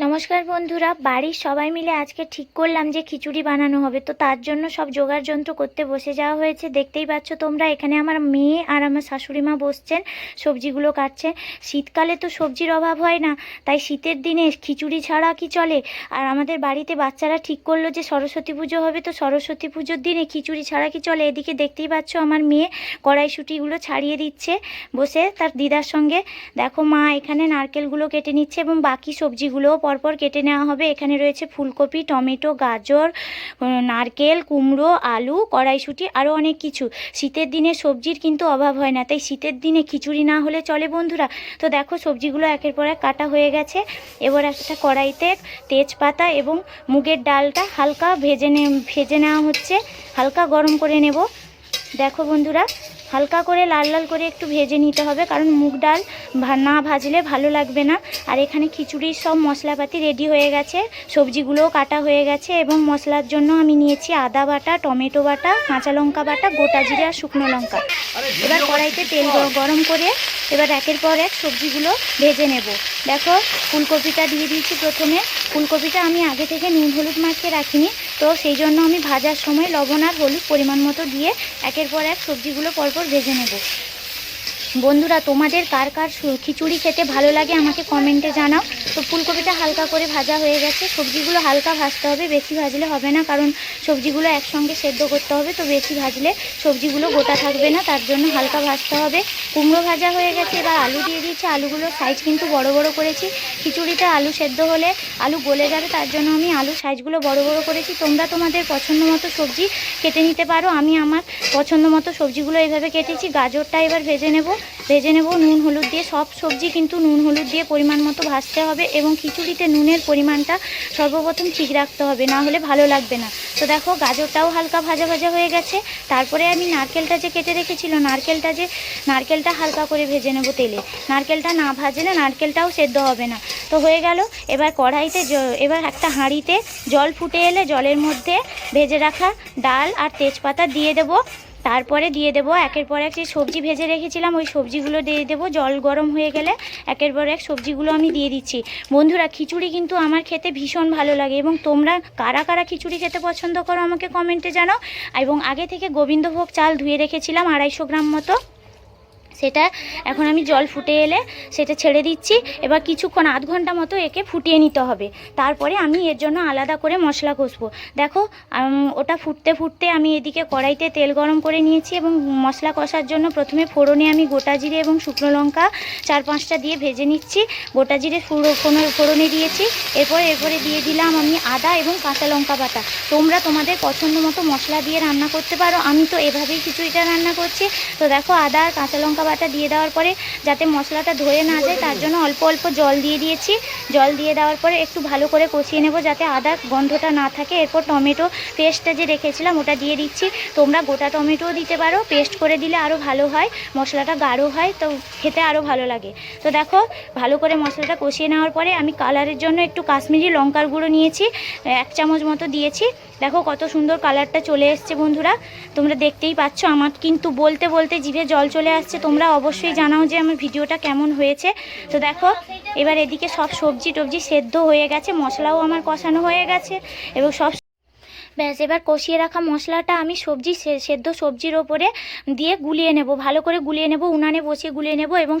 নমস্কার বন্ধুরা, বাড়ির সবাই মিলে আজকে ঠিক করলাম যে খিচুড়ি বানানো হবে। তো তার জন্য সব জোগাড় যন্ত্র করতে বসে যাওয়া হয়েছে। দেখতেই পাচ্ছ তোমরা, এখানে আমার মেয়ে আর আমার শাশুড়ি মা বসছেন, সবজিগুলো কাটছে শীতকালে তো সবজির অভাব হয় না, তাই শীতের দিনে খিচুড়ি ছাড়া কি চলে? আর আমাদের বাড়িতে বাচ্চারা ঠিক করল যে সরস্বতী পুজো হবে, তো সরস্বতী পুজোর দিনে খিচুড়ি ছাড়া কি চলে? এদিকে দেখতেই পাচ্ছ আমার মেয়ে কড়াইশুটিগুলো ছাড়িয়ে দিচ্ছে বসে, তার দিদার সঙ্গে। দেখো মা এখানে নারকেলগুলো কেটে নিচ্ছে এবং বাকি সবজিগুলোও পরপর কেটে নেওয়া হবে। এখানে রয়েছে ফুলকপি, টমেটো, গাজর নারকেল, কুমড়ো, আলু, কড়াইশুঁটি আরও অনেক কিছু। শীতের দিনে সবজির কিন্তু অভাব হয় না, তাই শীতের দিনে খিচুড়ি না হলে চলে বন্ধুরা। তো দেখো সবজিগুলো একের পর এক কাটা হয়ে গেছে। এবার একটা কড়াইতে তেজপাতা এবং মুগের ডালটা হালকা ভেজে নে, ভেজে নেওয়া হচ্ছে। হালকা গরম করে নেব। দেখো বন্ধুরা হালকা করে, লাল লাল করে একটু ভেজে নিতে হবে, কারণ মুগ ডাল না ভাজলে ভালো লাগবে না। আর এখানে খিচুড়ির সব মশলাপাতি রেডি হয়ে গেছে, সবজিগুলোও কাটা হয়ে গেছে, এবং মশলার জন্য আমি নিয়েছি আদা বাটা, টমেটো বাটা, কাঁচা লঙ্কা বাটা, গোটা জিরে আর শুকনো লঙ্কা। এবার কড়াইতে তেল গরম করে এবার একের পর এক সবজিগুলো ভেজে নেব। দেখো, ফুলকপিটা দিয়ে দিয়েছি প্রথমে। ফুলকপিটা আমি আগে থেকে নুন, হলুদ মাখিয়ে রাখিনি। তো সেই জন্য আমি ভাজার সময় লবণ আর হলুদ পরিমাণ মতো দিয়ে একের পর এক সবজিগুলো পরপর ভেজে নেব। বন্ধুরা, তোমাদের কার কার খিচুড়ি খেতে ভালো লাগে আমাকে কমেন্টে জানাও। তো ফুলকপিটা হালকা করে ভাজা হয়ে গেছে। সবজিগুলো হালকা ভাজতে হবে, বেশি ভাজলে হবে না, কারণ সবজিগুলো একসঙ্গে সেদ্ধ করতে হবে। তো বেশি ভাজলে সবজিগুলো গোটা থাকবে না, তার জন্য হালকা ভাজতে হবে। কুমড়ো ভাজা হয়ে গেছে, এবার আলু দিয়ে দিয়েছি। আলুগুলোর সাইজ কিন্তু বড় বড় করেছি। খিচুড়িটা আলু সেদ্ধ হলে আলু গলে যাবে, তার জন্য আমি আলু সাইজগুলো বড় বড় করেছি। তোমরা তোমাদের পছন্দ মতো সবজি কেটে নিতে পারো। আমি আমার পছন্দ মতো সবজিগুলো এইভাবে কেটেছি। গাজরটা এবার ভেজে নেব। ভেজে নেব নুন, হলুদ দিয়ে। সব সবজি কিন্তু নুন, হলুদ দিয়ে পরিমাণ মতো ভাজতে হবে এবং খিচুড়িতে নুনের পরিমাণটা সর্বপ্রথম ঠিক রাখতে হবে, না হলে ভালো লাগবে না। তো দেখো, গাজরটাও হালকা ভাজা ভাজা হয়ে গেছে। তারপরে আমি নারকেলটা যে কেটে রেখেছিল, নারকেলটা যে, নারকেলটা হালকা করে ভেজে নেব তেলে। নারকেলটা না ভাজলে নারকেলটাও সেদ্ধ হবে না। তো হয়ে গেল, এবার কড়াইতে এবার একটা হাঁড়িতে জল ফুটে এলে জলের মধ্যে ভেজে রাখা ডাল আর তেজপাতা দিয়ে দেবো। তারপরে দিয়ে দেবো, একের পর এক যে সবজি ভেজে রেখেছিলাম, ওই সবজিগুলো দিয়ে দেবো। জল গরম হয়ে গেলে একের পর এক সবজিগুলো আমি দিয়ে দিচ্ছি। বন্ধুরা, খিচুড়ি কিন্তু আমার খেতে ভীষণ ভালো লাগে এবং তোমরা কারা কারা খিচুড়ি খেতে পছন্দ করো আমাকে কমেন্টে জানাও। এবং আগে থেকে গোবিন্দভোগ চাল ধুয়ে রেখেছিলাম আড়াইশো গ্রাম মতো। সেটা এখন আমি জল ফুটে এলে সেটা ছেড়ে দিচ্ছি। এবার কিছুক্ষণ আধ ঘণ্টা মতো একে ফুটিয়ে নিতে হবে। তারপরে আমি এর জন্য আলাদা করে মশলা কষবো। দেখো ওটা ফুটতে ফুটতে আমি এদিকে কড়াইতে তেল গরম করে নিয়েছি এবং মশলা কষার জন্য প্রথমে ফোড়নে আমি গোটা জিরে এবং শুকনো লঙ্কা চার পাঁচটা দিয়ে ভেজে নিচ্ছি। গোটা জিরে ফুড়ো, ফোড়নে- দিয়েছি। এরপর, এরপরে দিয়ে দিলাম আমি আদা এবং কাঁচা লঙ্কা পাতা তোমরা তোমাদের পছন্দ মতো মশলা দিয়ে রান্না করতে পারো। আমি তো এভাবেই খিচুড়িটা রান্না করছি। তো দেখো, আদা কাঁচা লঙ্কা বাটা দিয়ে দেওয়ার পরে যাতে মশলাটা ধরে না যায়, তার জন্য অল্প অল্প জল দিয়ে দিয়েছি। জল দিয়ে দেওয়ার পরে একটু ভালো করে কষিয়ে নেব যাতে আদা গন্ধটা না থাকে। এরপর টমেটো পেস্টটা যে রেখেছিলাম, ওটা দিয়ে দিচ্ছি। তোমরা গোটা টমেটোও দিতে পারো, পেস্ট করে দিলে আরও ভালো হয়, মশলাটা গাঢ় হয়, তো খেতে আরও ভালো লাগে। তো দেখো, ভালো করে মশলাটা কষিয়ে নেওয়ার পরে আমি কালারের জন্য একটু কাশ্মীরি লঙ্কার গুঁড়ো নিয়েছি, এক চামচ মতো দিয়েছি। দেখো কত সুন্দর কালারটা চলে এসছে বন্ধুরা, তোমরা দেখতেই পাচ্ছ। আমার কিন্তু বলতে বলতে জিভে জল চলে আসছে, তোমরা অবশ্যই জানাও যে আমার ভিডিওটা কেমন হয়েছে। তো দেখো, এবার এদিকে সব সবজি টবজি সেদ্ধ হয়ে গেছে, মশলাও আমার কষানো হয়ে গেছে, এবং সব ব্যাস, এবার কষিয়ে রাখা মশলাটা আমি সবজি সেদ্ধ সবজির ওপরে দিয়ে গুলিয়ে নেব। ভালো করে গুলিয়ে নেব, উনানে বসিয়ে গুলিয়ে নেব এবং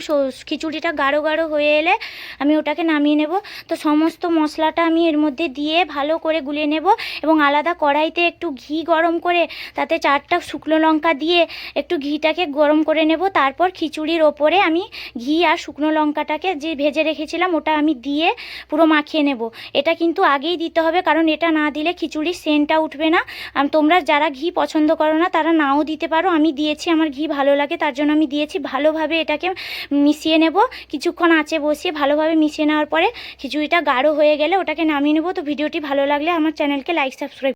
খিচুড়িটা গাঢ় গাঢ় হয়ে এলে আমি ওটাকে নামিয়ে নেব। তো সমস্ত মশলাটা আমি এর মধ্যে দিয়ে ভালো করে গুলিয়ে নেব এবং আলাদা কড়াইতে একটু ঘি গরম করে তাতে চারটা শুকনো লঙ্কা দিয়ে একটু ঘিটাকে গরম করে নেব। তারপর খিচুড়ির ওপরে আমি ঘি আর শুকনো লঙ্কাটাকে যে ভেজে রেখেছিলাম ওটা আমি দিয়ে পুরো মাখিয়ে নেব। এটা কিন্তু আগেই দিতে হবে কারণ এটা না দিলে খিচুড়ির সেন্টটা উঠবে না। আর তোমরা যারা ঘি পছন্দ করো না, তারা নাও দিতে পারো। আমি দিয়েছি, আমার ঘি ভালো লাগে, তার জন্য আমি দিয়েছি। ভালোভাবে এটাকে মিশিয়ে নেব। কিছুক্ষণ আঁচে বসিয়ে ভালোভাবে মিশিয়ে নেওয়ার পরে খিচুড়িটা গাঢ় হয়ে গেলে ওটাকে নামিয়ে নেব। তো ভিডিওটি ভালো লাগলে আমার চ্যানেলকে লাইক সাবস্ক্রাইব